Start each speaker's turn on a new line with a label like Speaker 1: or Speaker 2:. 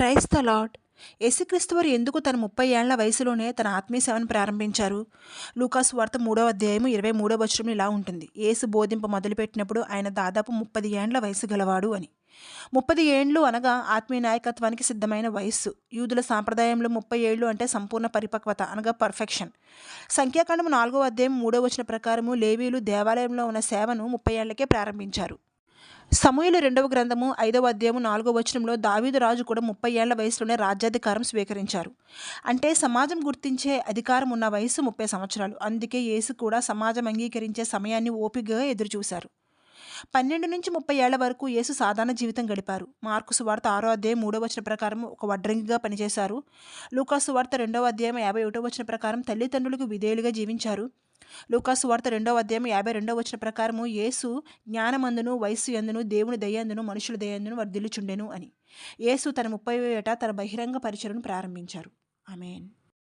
Speaker 1: Price the lord యేసుక్రీస్తు వారు ఎందుకు తన ముప్పై ఏళ్ళ వయసులోనే తన ఆత్మీయ సేవను ప్రారంభించారు? లూకాసు వార్త మూడవ అధ్యాయం ఇరవై మూడవ వచనం ఇలా ఉంటుంది. యేసు బోధింప మొదలుపెట్టినప్పుడు ఆయన దాదాపు ముప్పది ఏండ్ల వయసు గలవాడు అని. ముప్పది ఏండ్లు అనగా ఆత్మీయ నాయకత్వానికి సిద్ధమైన వయస్సు. యూదుల సాంప్రదాయంలో ముప్పై ఏళ్ళు అంటే సంపూర్ణ పరిపక్వత అనగా పర్ఫెక్షన్. సంఖ్యాకాండం నాలుగో అధ్యాయం మూడో వచ్చిన ప్రకారము లేవీలు దేవాలయంలో ఉన్న సేవను ముప్పై ఏళ్ళకే ప్రారంభించారు. సమూహలు రెండవ గ్రంథము ఐదవ అధ్యాయము నాలుగో వచనంలో దావీదు రాజు కూడా ముప్పై ఏళ్ళ వయసులోనే రాజ్యాధికారం స్వీకరించారు. అంటే సమాజం గుర్తించే అధికారం ఉన్న వయసు ముప్పై సంవత్సరాలు. అందుకే యేసు కూడా సమాజం అంగీకరించే సమయాన్ని ఓపికగా ఎదురుచూశారు. పన్నెండు నుంచి ముప్పై ఏళ్ళ వరకు యేసు సాధారణ జీవితం గడిపారు. మార్కు సువార్త ఆరో అధ్యాయం మూడో వచన ప్రకారం ఒక వడ్రంగిగా పనిచేశారు. లూకా సువార్త రెండవ అధ్యాయం యాభై ఒకటో వచన ప్రకారం తల్లిదండ్రులకు విధేయులుగా జీవించారు. లూకాసు వార్త రెండవ అధ్యాయం యాభై రెండవ వచ్చిన ప్రకారము యేసు జ్ఞానమందును వయస్సు ఎందును దేవుని దయందును మనుషుల దయందును వర్ధిల్లుచుండెను అని. యేసు తన ముప్పై ఏట తన బహిరంగ పరిచయను ప్రారంభించారు. ఆమెన్.